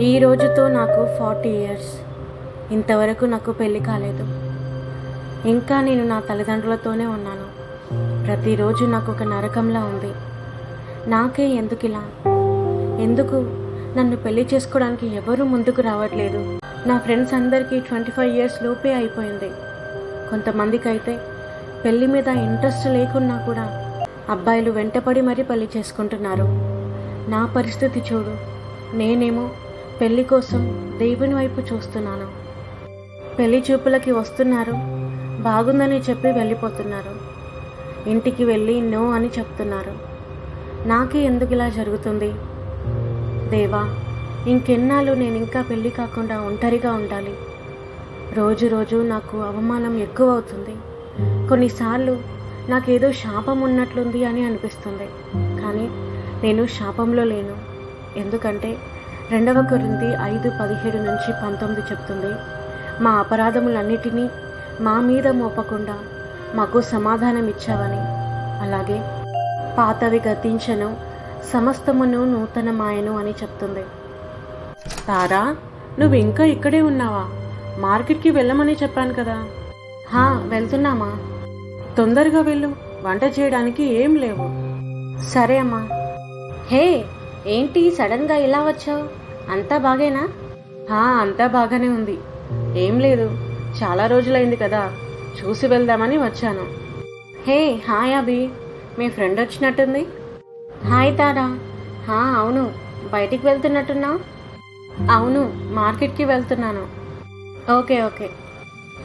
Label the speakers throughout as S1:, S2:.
S1: ఈ రోజుతో నాకు ఫార్టీ ఇయర్స్. ఇంతవరకు నాకు పెళ్ళి కాలేదు. ఇంకా నేను నా తల్లిదండ్రులతోనే ఉన్నాను. ప్రతిరోజు నాకు ఒక నరకంలా ఉంది. నాకే ఎందుకు ఇలా? ఎందుకు? నన్ను పెళ్ళి చేసుకోవడానికి ఎవరు ముందుకు రావట్లేదు. నా ఫ్రెండ్స్ అందరికీ ట్వంటీ ఫైవ్ ఇయర్స్ లోపే అయిపోయింది. కొంతమందికి అయితే పెళ్ళి మీద ఇంట్రెస్ట్ లేకున్నా కూడా అబ్బాయిలు వెంటపడి మరీ పెళ్ళి చేసుకుంటున్నారు. నా పరిస్థితి చూడు. నేనేమో పెళ్ళి కోసం దేవుని వైపు చూస్తున్నాను. పెళ్ళి చూపులకి వస్తున్నారు. బాగుందని చెప్పి వెళ్ళిపోతున్నారు. ఇంటికి వెళ్ళి నో అని చెప్తున్నారు. నాకే ఎందుకు ఇలా జరుగుతుంది? దేవా ఇంకెన్నాళ్ళు నేను ఇంకా పెళ్ళి కాకుండా ఒంటరిగా ఉండాలి. రోజు రోజు నాకు అవమానం ఎక్కువ అవుతుంది కొన్నిసార్లు నాకేదో శాపం ఉన్నట్లుంది అని అనిపిస్తుంది. కానీ నేను శాపంలో లేను. ఎందుకంటే రెండవ కొరింది ఐదు పదిహేడు నుంచి పంతొమ్మిది చెప్తుంది. మా అపరాధములన్నిటినీ మా మీద మోపకుండా మాకు సమాధానం ఇచ్చావని అలాగే పాతవి గతించను సమస్తమును నూతనమాయను అని చెప్తుంది. తారా నువ్వు ఇంకా ఇక్కడే ఉన్నావా? మార్కెట్కి వెళ్ళమని చెప్పాను కదా. హా వెళ్తున్నామా? తొందరగా వెళ్ళు వంట చేయడానికి ఏం లేవు. సరే అమ్మా. హే ఏంటి సడన్గా ఇలా వచ్చావు? అంతా బాగేనా? హా అంతా బాగానే ఉంది. ఏం లేదు. చాలా రోజులైంది కదా. చూసి వెళ్దామని వచ్చాను. Hey hi Abhi. మీ ఫ్రెండ్ వచ్చినట్టుంది? హాయ్ తారా. హా అవును. బయటికి వెళ్తున్నట్టున్నావు? అవును మార్కెట్కి వెళ్తున్నాను. Okay okay.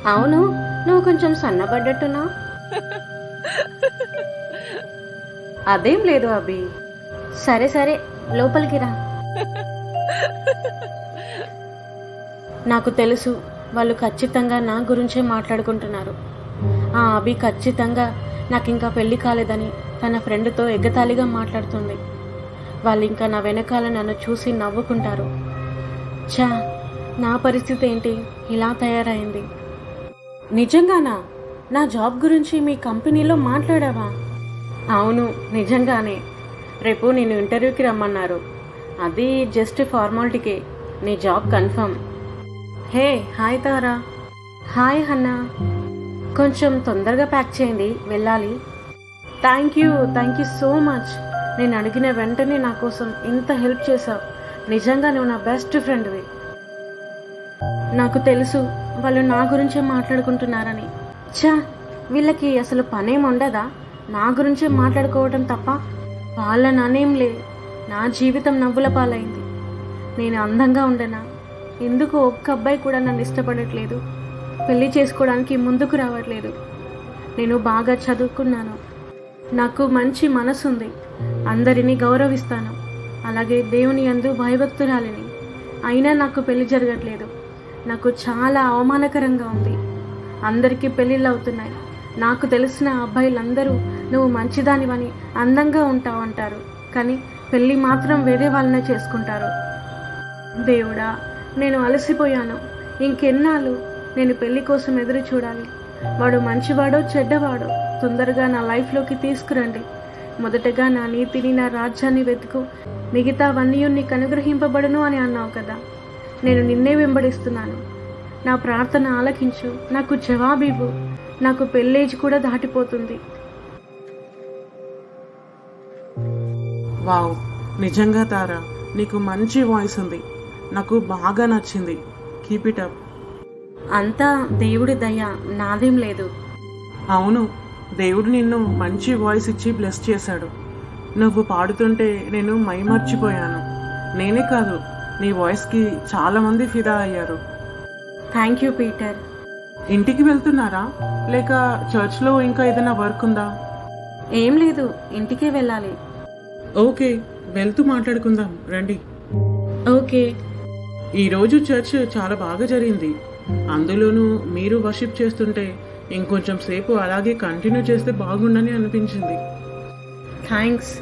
S1: అవును నువ్వు కొంచెం సన్నపడ్డట్టున్నావు అదేం లేదు అభి. సరే సరే. లోపలికి రా. నాకు తెలుసు వాళ్ళు ఖచ్చితంగా నా గురించే మాట్లాడుకుంటున్నారు. ఆ అభి ఖచ్చితంగా నాకు ఇంకా పెళ్ళి కాలేదని తన ఫ్రెండ్తో ఎగతాళిగా మాట్లాడుతుంది. వాళ్ళు ఇంకా నా వెనకాల నన్ను చూసి నవ్వుకుంటారు. చా నా పరిస్థితి ఏంటి? ఇలా తయారైంది. నిజంగానా? నా జాబ్ గురించి మీ కంపెనీలో మాట్లాడావా? అవును నిజంగానే. రేపు నేను ఇంటర్వ్యూకి రమ్మన్నారు. అది జస్ట్ ఫార్మాలిటీకే నీ job confirm. Hey hi Tara. Hi Hannah. కొంచెం తొందరగా ప్యాక్ చేయండి వెళ్ళాలి. Thank you thank you so much నేను అడిగిన వెంటనే నా కోసం ఇంత హెల్ప్ చేశావు నిజంగా నువ్వు నా బెస్ట్ ఫ్రెండ్వి. నాకు తెలుసు వాళ్ళు నా గురించే మాట్లాడుకుంటున్నారని. ఛా వీళ్ళకి అసలు పనేం ఉండదా? నా గురించే మాట్లాడుకోవడం తప్ప వాళ్ళ నానేం లే నా జీవితం నవ్వుల పాలైంది. నేను అందంగా ఉండనా? ఎందుకు ఒక్క అబ్బాయి కూడా నన్ను ఇష్టపడట్లేదు? పెళ్ళి చేసుకోవడానికి ముందుకు రావట్లేదు. నేను బాగా చదువుకున్నాను. నాకు మంచి మనసుంది. అందరినీ గౌరవిస్తాను. అలాగే దేవుని యందు భయభక్తురాలిని. అయినా నాకు పెళ్ళి జరగట్లేదు. నాకు చాలా అవమానకరంగా ఉంది. అందరికీ పెళ్ళిళ్ళు అవుతున్నాయి. నాకు తెలిసిన అబ్బాయిలందరూ నువ్వు మంచిదానివని అందంగా ఉంటావు అంటారు. కానీ పెళ్ళి మాత్రం వేరే వాళ్ళనే చేసుకుంటారు. దేవుడా నేను అలసిపోయాను. ఇంకెన్నాళ్ళు నేను పెళ్ళి కోసం ఎదురు చూడాలి. వాడు మంచివాడో చెడ్డవాడో తొందరగా నా లైఫ్లోకి తీసుకురండి. మొదటగా నా నీతిని నా రాజ్యాన్ని వెతుకు. మిగతావన్నీ నీకు అనుగ్రహింపబడును అని అన్నావు కదా. నేను నిన్నే వెంబడిస్తున్నాను. నా ప్రార్థన ఆలకించు. నాకు జవాబివ్వు. నాకు పెళ్ళేజ్ కూడా దాటిపోతుంది.
S2: వావ్ నిజంగా తారా నీకు మంచి వాయిస్ ఉంది. నాకు బాగా నచ్చింది. కీప్ ఇట్ అప్
S1: అంతా దేవుడి దయ నాదేం లేదు.
S2: అవును దేవుడు నిన్ను మంచి వాయిస్ ఇచ్చి బ్లెస్ చేశాడు. నువ్వు పాడుతుంటే నేను మైమర్చిపోయాను. నేనే కాదు నీ వాయిస్కి చాలామంది ఫిదా అయ్యారు.
S1: థ్యాంక్ యూ పీటర్
S2: ఇంటికి వెళ్తున్నారా? లేక చర్చ్లో ఇంకా ఏదైనా వర్క్ ఉందా?
S1: ఏం లేదు ఇంటికే వెళ్ళాలి.
S2: ఓకే వెళ్తూ మాట్లాడుకుందాం రండి.
S1: ఓకే.
S2: ఈరోజు చర్చ్ చాలా బాగా జరిగింది. అందులోనూ మీరు వర్షిప్ చేస్తుంటే ఇంకొంచెం సేపు అలాగే కంటిన్యూ చేస్తే బాగుండని అనిపించింది.
S1: థ్యాంక్స్.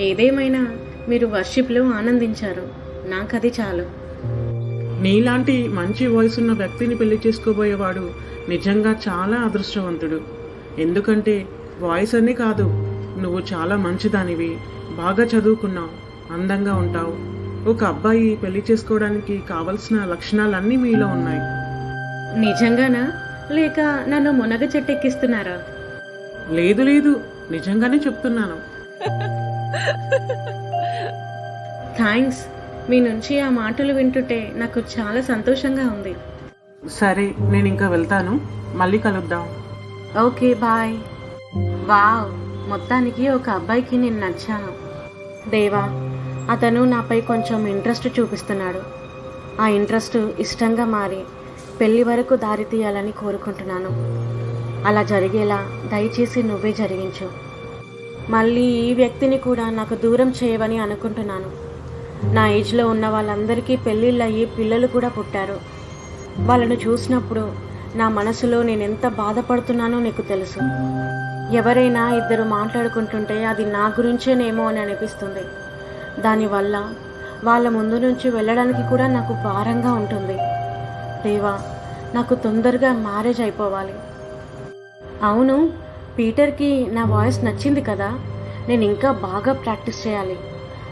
S1: ఏదేమైనా మీరు వర్షిప్లో ఆనందించారు. నాకు అది చాలు.
S2: నీలాంటి మంచి వాయిస్ ఉన్న వ్యక్తిని పెళ్ళి చేసుకోబోయేవాడు నిజంగా చాలా అదృష్టవంతుడు. ఎందుకంటే వాయిస్ అనే కాదు నువ్వు చాలా మంచిదానివి. బాగా చదువుకున్నావు. అందంగా ఉంటావు. ఒక అబ్బాయి పెళ్ళి చేసుకోవడానికి కావలసిన లక్షణాలన్నీ మీలో ఉన్నాయి.
S1: నిజంగానా? లేక నన్ను మునగ చెట్టెక్కిస్తున్నారా?
S2: లేదు లేదు. నిజంగానే చెప్తున్నాను.
S1: థ్యాంక్స్ మీ నుంచి ఆ మాటలు వింటుంటే నాకు చాలా సంతోషంగా ఉంది.
S2: సరే నేను ఇంకా వెళ్తాను. మళ్ళీ కలుద్దాం.
S1: Okay bye. వావ్. మొత్తానికి ఒక అబ్బాయికి నేను నచ్చాను. దేవా అతను నాపై కొంచెం ఇంట్రెస్ట్ చూపిస్తున్నాడు. ఆ ఇంట్రెస్ట్ ఇష్టంగా మారి పెళ్ళి వరకు దారి తీయాలని కోరుకుంటున్నాను. అలా జరిగేలా దయచేసి నువ్వే జరిగించు. మళ్ళీ ఈ వ్యక్తిని కూడా నాకు దూరం చేయవని అనుకుంటున్నాను. నా ఏజ్లో ఉన్న వాళ్ళందరికీ పెళ్ళిళ్ళు అయ్యి పిల్లలు కూడా పుట్టారు. వాళ్ళను చూసినప్పుడు నా మనసులో నేను ఎంత బాధపడుతున్నానో నీకు తెలుసు. ఎవరైనా ఇద్దరు మాట్లాడుకుంటుంటే అది నా గురించేనేమో అని అనిపిస్తుంది. దానివల్ల వాళ్ళ ముందు నుంచి వెళ్ళడానికి కూడా నాకు భారంగా ఉంటుంది. దేవా నాకు తొందరగా మ్యారేజ్ అయిపోవాలి. అవును పీటర్కి నా వాయిస్ నచ్చింది కదా? నేను ఇంకా బాగా ప్రాక్టీస్ చేయాలి.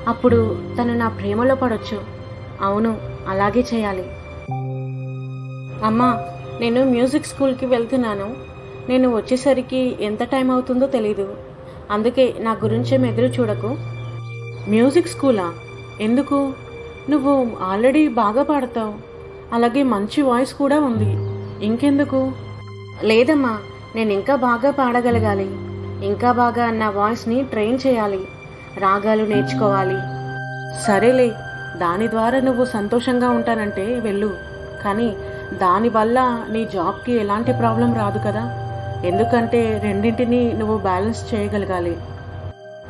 S1: అప్పుడు తను నా ప్రేమలో పడొచ్చు. అవును అలాగే చేయాలి. అమ్మా నేను మ్యూజిక్ స్కూల్కి వెళ్తున్నాను. నేను వచ్చేసరికి ఎంత టైం అవుతుందో తెలీదు. అందుకే నా గురించేం ఎదురు చూడకు. మ్యూజిక్ స్కూలా? ఎందుకు? నువ్వు ఆల్రెడీ బాగా పాడతావు. అలాగే మంచి వాయిస్ కూడా ఉంది. ఇంకెందుకు? లేదమ్మా నేను ఇంకా బాగా పాడగలగాలి. ఇంకా బాగా నా వాయిస్ని ట్రైన్ చేయాలి. రాగాలు నేర్చుకోవాలి. సరేలే దాని ద్వారా నువ్వు సంతోషంగా ఉంటానంటే వెళ్ళు. కానీ దానివల్ల నీ జాబ్కి ఎలాంటి ప్రాబ్లం రాదు కదా. ఎందుకంటే రెండింటిని నువ్వు బ్యాలెన్స్ చేయగలగాలి.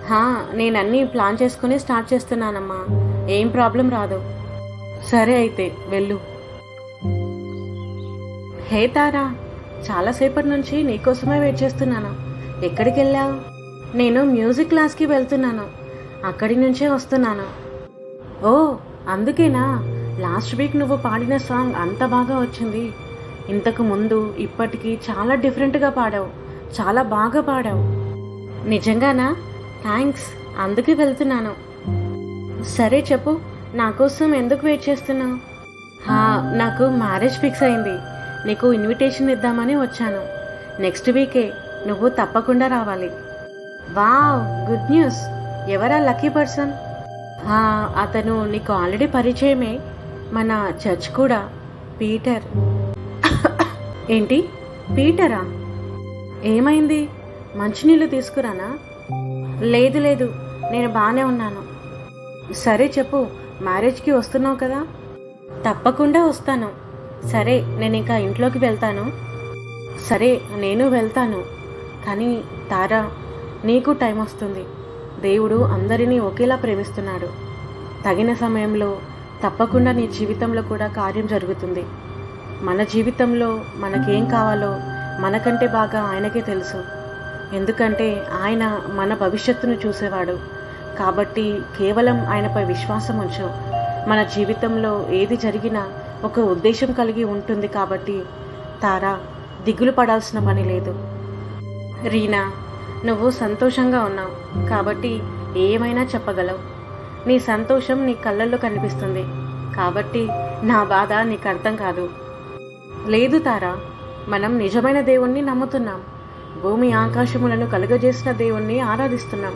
S1: హా నేను అన్నీ ప్లాన్ చేసుకుని స్టార్ట్ చేస్తున్నానమ్మా. ఏం ప్రాబ్లం రాదు. సరే అయితే వెళ్ళు. హే తారా చాలాసేపటి నుంచి నీకోసమే వెయిట్ చేస్తున్నాను. ఎక్కడికి వెళ్ళావు నేను మ్యూజిక్ క్లాస్కి వెళ్తున్నాను. అక్కడి నుంచే వస్తున్నాను. ఓ అందుకేనా? లాస్ట్ వీక్ నువ్వు పాడిన సాంగ్ అంత బాగా వచ్చింది. ఇంతకు ముందు ఇప్పటికీ చాలా డిఫరెంట్గా పాడావు. చాలా బాగా పాడావు. నిజంగానా? థ్యాంక్స్ అందుకే వెళ్తున్నాను. సరే చెప్పు నా కోసం ఎందుకు వెయిట్ చేస్తున్నావు? హా నాకు మ్యారేజ్ ఫిక్స్ అయింది. నీకు ఇన్విటేషన్ ఇద్దామని వచ్చాను. నెక్స్ట్ వీకే నువ్వు తప్పకుండా రావాలి. Wow good news. ఎవరా లక్కీ పర్సన్? హా, అతను నీకు ఆల్రెడీ పరిచయమే. మన చర్చ్ కూడా. పీటర్. ఏంటి? పీటరా? ఏమైంది? మంచినీళ్ళు తీసుకురానా? లేదు లేదు. నేను బాగానే ఉన్నాను. సరే చెప్పు. మ్యారేజ్కి వస్తున్నావు కదా? తప్పకుండా వస్తాను. సరే నేను ఇంకా ఇంట్లోకి వెళ్తాను. సరే నేను వెళ్తాను. కానీ తారా నీకు టైం వస్తుంది. దేవుడు అందరినీ ఒకేలా ప్రేమిస్తున్నాడు. తగిన సమయంలో తప్పకుండా నీ జీవితంలో కూడా కార్యం జరుగుతుంది. మన జీవితంలో మనకేం కావాలో మనకంటే బాగా ఆయనకే తెలుసు. ఎందుకంటే ఆయన మన భవిష్యత్తును చూసేవాడు. కాబట్టి కేవలం ఆయనపై విశ్వాసం ఉంచు. మన జీవితంలో ఏది జరిగినా ఒక ఉద్దేశం కలిగి ఉంటుంది కాబట్టి తారా దిగులు పడాల్సిన పని లేదు. రీనా నువ్వు సంతోషంగా ఉన్నావు. కాబట్టి ఏమైనా చెప్పగలవు. నీ సంతోషం నీ కళ్ళల్లో కనిపిస్తుంది. కాబట్టి నా బాధ నీకు అర్థం కాదు. లేదు తారా. మనం నిజమైన దేవుణ్ణి నమ్ముతున్నాం. భూమి ఆకాశములను కలుగజేసిన దేవుణ్ణి ఆరాధిస్తున్నాం.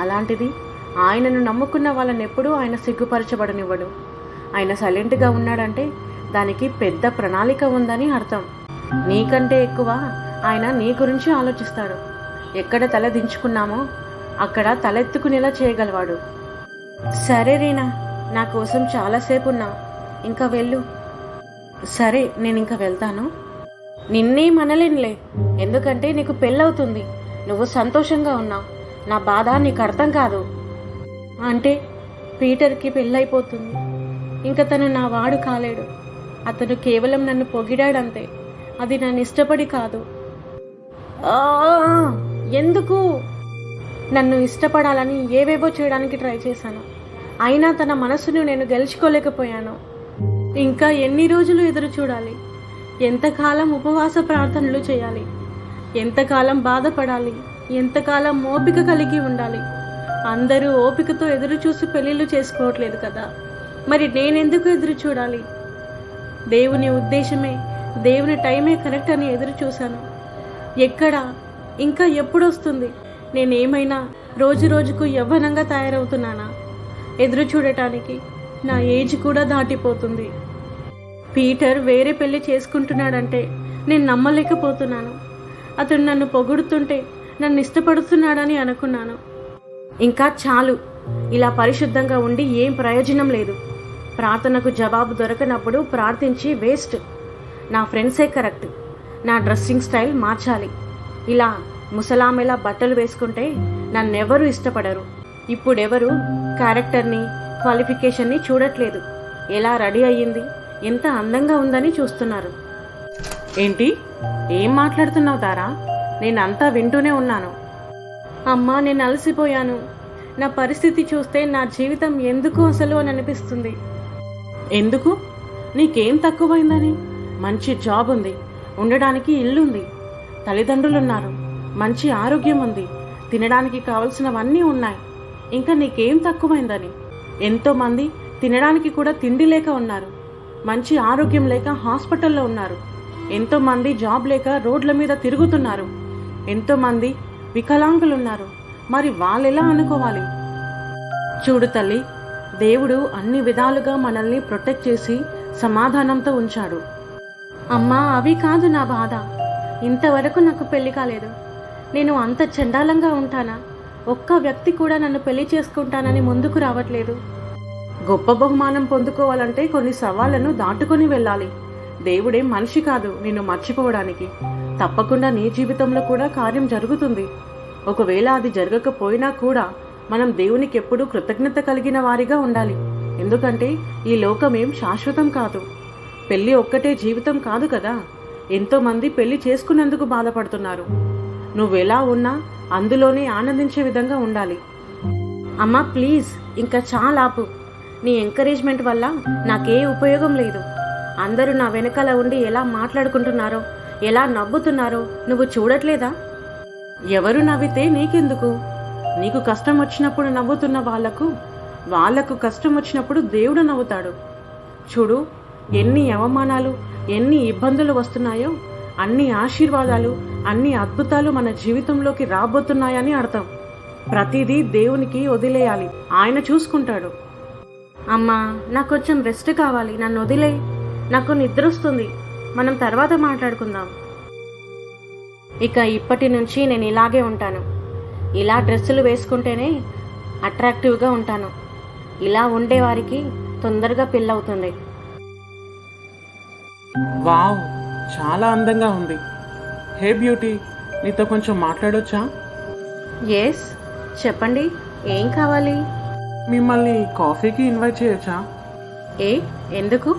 S1: అలాంటిది ఆయనను నమ్ముకున్న వాళ్ళని ఎప్పుడూ ఆయన సిగ్గుపరచబడనివ్వడు. ఆయన సైలెంట్గా ఉన్నాడంటే దానికి పెద్ద ప్రణాళిక ఉందని అర్థం. నీకంటే ఎక్కువ ఆయన నీ గురించి ఆలోచిస్తాడు. ఎక్కడ తల దించుకున్నామో అక్కడ తలెత్తుకునేలా చేయగలవాడు. సరే రీనా నా కోసం చాలాసేపు ఉన్నావు ఇంకా వెళ్ళు. సరే నేను ఇంకా వెళ్తాను. నిన్నే మనలేనులే. ఎందుకంటే నీకు పెళ్ళవుతుంది. నువ్వు సంతోషంగా ఉన్నావు. నా బాధ నీకు అర్థం కాదు. అంటే పీటర్కి పెళ్ళైపోతుంది. ఇంకా తను నా వాడు కాలేడు. అతను కేవలం నన్ను పొగిడాడంతే. అది నన్ను ఇష్టపడి కాదు. ఎందుకు? నన్ను ఇష్టపడాలని ఏవేవో చేయడానికి ట్రై చేశాను. అయినా తన మనసును నేను గెలుచుకోలేకపోయాను. ఇంకా ఎన్ని రోజులు ఎదురు చూడాలి? ఎంతకాలం ఉపవాస ప్రార్థనలు చేయాలి? ఎంతకాలం బాధపడాలి? ఎంతకాలం ఓపిక కలిగి ఉండాలి? అందరూ ఓపికతో ఎదురు చూసి పెళ్ళిళ్ళు చేసుకోవట్లేదు కదా. మరి నేనెందుకు ఎదురు చూడాలి? దేవుని ఉద్దేశమే దేవుని టైమే కరెక్ట్ అని ఎదురు చూశాను. ఎక్కడ ఇంకా ఎప్పుడొస్తుంది? నేనేమైనా రోజు రోజుకు యవ్వనంగా తయారవుతున్నానా? ఎదురు చూడటానికి నా ఏజ్ కూడా దాటిపోతుంది. పీటర్ వేరే పెళ్ళి చేసుకుంటున్నాడంటే నేను నమ్మలేకపోతున్నాను. అతను నన్ను పొగుడుతుంటే నన్ను ఇష్టపడుతున్నాడని అనుకున్నాను. ఇంకా చాలు. ఇలా పరిశుద్ధంగా ఉండి ఏం ప్రయోజనం లేదు. ప్రార్థనకు జవాబు దొరకనప్పుడు ప్రార్థించి వేస్ట్. నా ఫ్రెండ్సే కరెక్ట్. నా డ్రెస్సింగ్ స్టైల్ మార్చాలి. ఇలా ముసలామెలా బట్టలు వేసుకుంటే నన్నెవరూ ఇష్టపడరు. ఇప్పుడెవరు? క్యారెక్టర్ని క్వాలిఫికేషన్ని చూడట్లేదు. ఎలా రెడీ అయ్యింది? ఎంత అందంగా ఉందని చూస్తున్నారు.
S2: ఏంటి? ఏం మాట్లాడుతున్నావు తారా నేనంతా వింటూనే ఉన్నాను.
S1: అమ్మా నేను అలసిపోయాను. నా పరిస్థితి చూస్తే నా జీవితం ఎందుకు అసలు అని అనిపిస్తుంది.
S2: ఎందుకు? నీకేం తక్కువైందని? మంచి జాబ్ ఉంది. ఉండడానికి ఇల్లుంది. తల్లిదండ్రులున్నారు. మంచి ఆరోగ్యం ఉంది. తినడానికి కావలసినవన్నీ ఉన్నాయి. ఇంకా నీకేం తక్కువైందని? ఎంతో మంది తినడానికి కూడా తిండి లేక ఉన్నారు. మంచి ఆరోగ్యం లేక హాస్పిటల్లో ఉన్నారు. ఎంతో మంది జాబ్ లేక రోడ్ల మీద తిరుగుతున్నారు. ఎంతో మంది వికలాంగులు ఉన్నారు మరి వాళ్ళెలా అనుకోవాలి? చూడు తల్లి దేవుడు అన్ని విధాలుగా మనల్ని ప్రొటెక్ట్ చేసి సమాధానంతో ఉంచాడు.
S1: అమ్మా అవి కాదు నా బాధ. ఇంతవరకు నాకు పెళ్ళి కాలేదు. నేను అంత చండాలంగా ఉంటానా? ఒక్క వ్యక్తి కూడా నన్ను పెళ్ళి చేసుకుంటానని ముందుకు రావట్లేదు.
S2: గొప్ప బహుమానం పొందుకోవాలంటే కొన్ని సవాళ్ళను దాటుకొని వెళ్ళాలి. దేవుడే మనిషి కాదు నిన్ను మర్చిపోవడానికి. తప్పకుండా నీ జీవితంలో కూడా కార్యం జరుగుతుంది. ఒకవేళ అది జరగకపోయినా కూడా మనం దేవునికి ఎప్పుడూ కృతజ్ఞత కలిగిన వారిగా ఉండాలి. ఎందుకంటే ఈ లోకం ఏం శాశ్వతం కాదు. పెళ్ళి ఒక్కటే జీవితం కాదు కదా. ఎంతోమంది పెళ్ళి చేసుకున్నందుకు బాధపడుతున్నారు. నువ్వెలా ఉన్నా అందులోనే ఆనందించే విధంగా ఉండాలి.
S1: అమ్మా ప్లీజ్ ఇంకా చాలా ఆపు. నీ ఎంకరేజ్మెంట్ వల్ల నాకే ఉపయోగం లేదు. అందరూ నా వెనకాల ఉండి ఎలా మాట్లాడుకుంటున్నారో ఎలా నవ్వుతున్నారో నువ్వు చూడట్లేదా?
S2: ఎవరు నవ్వితే నీకెందుకు? నీకు కష్టం వచ్చినప్పుడు నవ్వుతున్న వాళ్ళకు వాళ్ళకు కష్టం వచ్చినప్పుడు దేవుడు నవ్వుతాడు. చూడు ఎన్ని అవమానాలు ఎన్ని ఇబ్బందులు వస్తున్నాయో అన్ని ఆశీర్వాదాలు అన్ని అద్భుతాలు మన జీవితంలోకి రాబోతున్నాయని అర్థం. ప్రతిదీ దేవునికి వదిలేయాలి. ఆయన చూసుకుంటాడు.
S1: అమ్మా నాకు కొంచెం రెస్ట్ కావాలి. నన్ను వదిలే నాకు నిద్ర వస్తుంది. మనం తర్వాత మాట్లాడుకుందాం. ఇక ఇప్పటి నుంచి నేను ఇలాగే ఉంటాను. ఇలా డ్రెస్సులు వేసుకుంటేనే అట్రాక్టివ్గా ఉంటాను. ఇలా ఉండేవారికి తొందరగా పెళ్ళవుతుంది.
S2: వావ్! చాలా అందంగా ఉంది. హే బ్యూటీ నీతో కొంచెం మాట్లాడొచ్చా?
S1: ఎస్ చెప్పండి ఏం కావాలి?
S2: మిమ్మల్ని కాఫీకి ఇన్వైట్ చేయొచ్చా?
S1: ఏ ఎందుకు?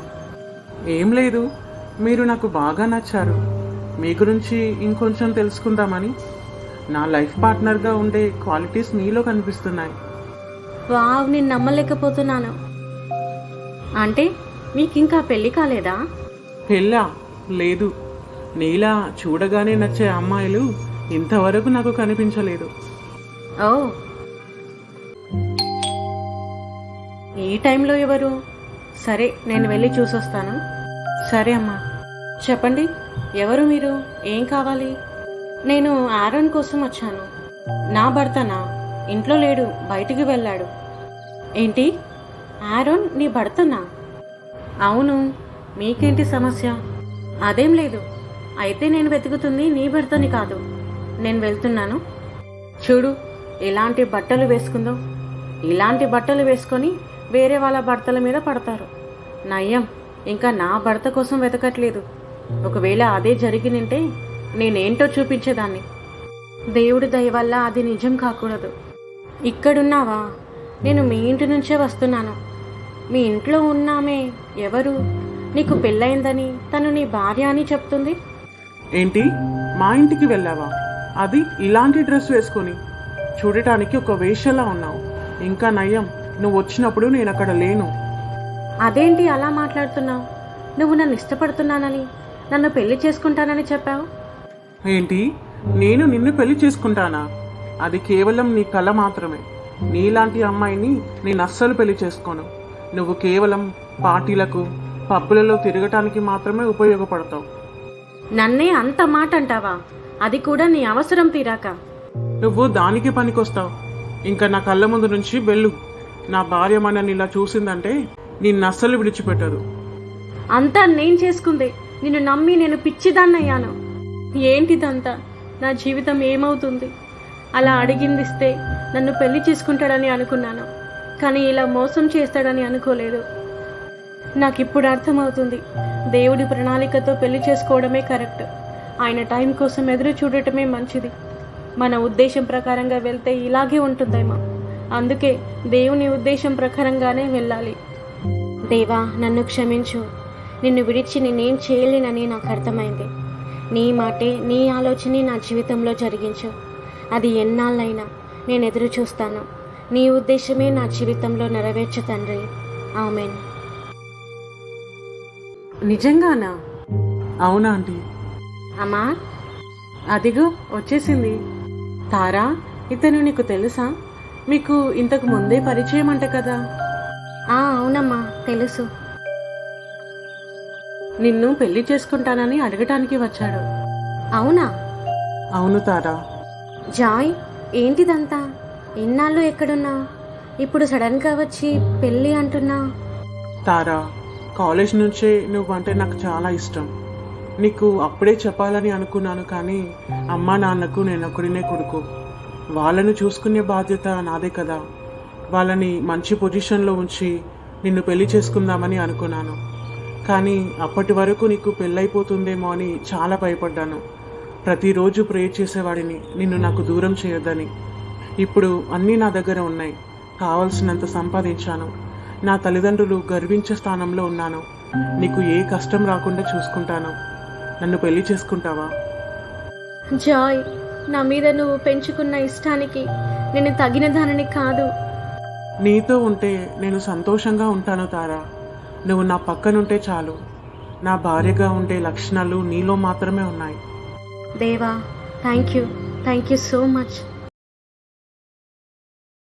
S2: ఏం లేదు మీరు నాకు బాగా నచ్చారు. మీ గురించి ఇంకొంచెం తెలుసుకుందామని. నా లైఫ్ పార్ట్నర్గా ఉండే క్వాలిటీస్ మీలో కనిపిస్తున్నాయి.
S1: వావ్ నేను నమ్మలేకపోతున్నాను. అంటే మీకు ఇంకా పెళ్ళి కాలేదా?
S2: పెళ్ళా? లేదు. నీలా చూడగానే నచ్చే అమ్మాయిలు ఇంతవరకు నాకు కనిపించలేదు.
S1: ఓ. ఈ టైంలో ఎవరు? సరే నేను వెళ్ళి చూసొస్తాను.
S2: సరే అమ్మా.
S1: చెప్పండి ఎవరు మీరు? ఏం కావాలి? నేను ఆరోన్ కోసం వచ్చాను. నా భర్తనా? ఇంట్లో లేడు బయటికి వెళ్ళాడు. ఏంటి? ఆరోన్ నీ భర్తనా? అవును. మీకేంటి సమస్య? అదేం లేదు. అయితే నేను వెతుకుతుంది నీ భర్తని కాదు. నేను వెళ్తున్నాను. చూడు ఎలాంటి బట్టలు వేసుకుందో. ఇలాంటి బట్టలు వేసుకొని వేరే వాళ్ళ భర్తల మీద పడతారు. నయ్యం ఇంకా నా భర్త కోసం వెతకట్లేదు. ఒకవేళ అదే జరిగినంటే నేనేంటో చూపించేదాన్ని. దేవుడి దయ వల్ల అది నిజం కాకూడదు. ఇక్కడున్నావా? నేను మీ ఇంటి నుంచే వస్తున్నాను. మీ ఇంట్లో ఉన్నామే ఎవరు? నీకు పెళ్ళయిందని తను నీ భార్య అని చెప్తుంది?
S2: ఏంటి? మా ఇంటికి వెళ్ళావా? అది ఇలాంటి డ్రెస్ వేసుకొని. చూడటానికి ఒక వేషలా ఉన్నావు. ఇంకా నయ్యం నువ్వు వచ్చినప్పుడు నేను అక్కడ లేను.
S1: అదేంటి అలా మాట్లాడుతున్నావు? నువ్వు నన్ను ఇష్టపడుతున్నానని నన్ను పెళ్ళి చేసుకుంటానని చెప్పావు?
S2: ఏంటి? నేను నిన్ను పెళ్ళి చేసుకుంటానా? అది కేవలం నీ కళ మాత్రమే. నీలాంటి అమ్మాయిని నేను అస్సలు పెళ్ళి చేసుకోను. నువ్వు కేవలం పార్టీలకు పబ్బులలో తిరగటానికి మాత్రమే ఉపయోగపడతావు.
S1: నన్నే అంత మాట అంటావా అది కూడా నీ అవసరం తీరాక.
S2: నువ్వు దానికి పనికొస్తావు. ఇంకా నా కళ్ళ ముందు నుంచి వెళ్ళు. నా భార్య మనని ఇలా చూసిందంటే నిన్ను అస్సలు విడిచిపెట్టదు.
S1: అంతా నేను చేసుకుంది. నిన్ను నమ్మి నేను పిచ్చిదాన్నయ్యాను. ఏంటిదంతా? నా జీవితం ఏమవుతుంది? అలా అడిగిందిస్తే నన్ను పెళ్ళి చేసుకుంటాడని అనుకున్నాను. కానీ ఇలా మోసం చేస్తాడని అనుకోలేదు. నాకు ఇప్పుడు అర్థమవుతుంది. దేవుడి ప్రణాళికతో పెళ్ళి చేసుకోవడమే కరెక్ట్. ఆయన టైం కోసం ఎదురు చూడటమే మంచిది. మన ఉద్దేశం ప్రకారంగా వెళ్తే ఇలాగే ఉంటుందేమో. అందుకే దేవుని ఉద్దేశం ప్రకారంగానే వెళ్ళాలి. దేవా నన్ను క్షమించు. నిన్ను విడిచి నేనేం చేయలేనని నాకు అర్థమైంది. నీ మాటే నీ ఆలోచనే నా జీవితంలో జరిగించు. అది ఎన్నాళ్ళైనా నేను ఎదురు చూస్తాను నీ ఉద్దేశమే నా జీవితంలో నెరవేర్చు తండ్రి. ఆమెన్. నిజంగానా?
S2: అవునా ఆంటీ.
S1: అమ్మా
S2: అదిగో వచ్చేసింది.
S1: తారా ఇతను నీకు తెలుసా?
S2: మీకు ఇంతకు ముందే పరిచయం అంట కదా?
S1: ఆ అవునమ్మా తెలుసు.
S2: నిన్ను పెళ్ళి చేసుకుంటానని అడగటానికి వచ్చాడు.
S1: అవునా?
S2: అవును తారా.
S1: జాయ్ ఏంటిదంతా? ఎన్నాళ్ళు ఎక్కడున్నా ఇప్పుడు సడన్గా వచ్చి పెళ్ళి అంటున్నా?
S2: తారా కాలేజ్ నుంచే నువ్వంటే నాకు చాలా ఇష్టం. నీకు అప్పుడే చెప్పాలని అనుకున్నాను కానీ అమ్మా నాన్నకు నేను ఒకడినే కొడుకు. వాళ్ళను చూసుకునే బాధ్యత నాదే కదా. వాళ్ళని మంచి పొజిషన్లో ఉంచి నిన్ను పెళ్ళి చేసుకుందామని అనుకున్నాను. కానీ అప్పటి వరకు నీకు పెళ్ళైపోతుందేమో అని చాలా భయపడ్డాను. ప్రతిరోజు ప్రే చేసేవాడిని నిన్ను నాకు దూరం చేయొద్దని. ఇప్పుడు అన్నీ నా దగ్గర ఉన్నాయి. కావలసినంత సంపాదించాను. నా తల్లిదండ్రులు గర్వించే స్థానంలో ఉన్నాను. నీకు ఏ కష్టం రాకుండా చూసుకుంటాను. నన్ను పెళ్ళి చేసుకుంటావా?
S1: జాయ్. నా మీద నువ్వు పెంచుకున్న ఇష్టానికి నేను తగిన దానిని కాదు.
S2: నీతో ఉంటే నేను సంతోషంగా ఉంటాను తారా. నువ్వు నా పక్కనుంటే చాలు. నా భార్యగా ఉండే లక్షణాలు నీలో మాత్రమే ఉన్నాయి.
S1: Deva thank you thank you so much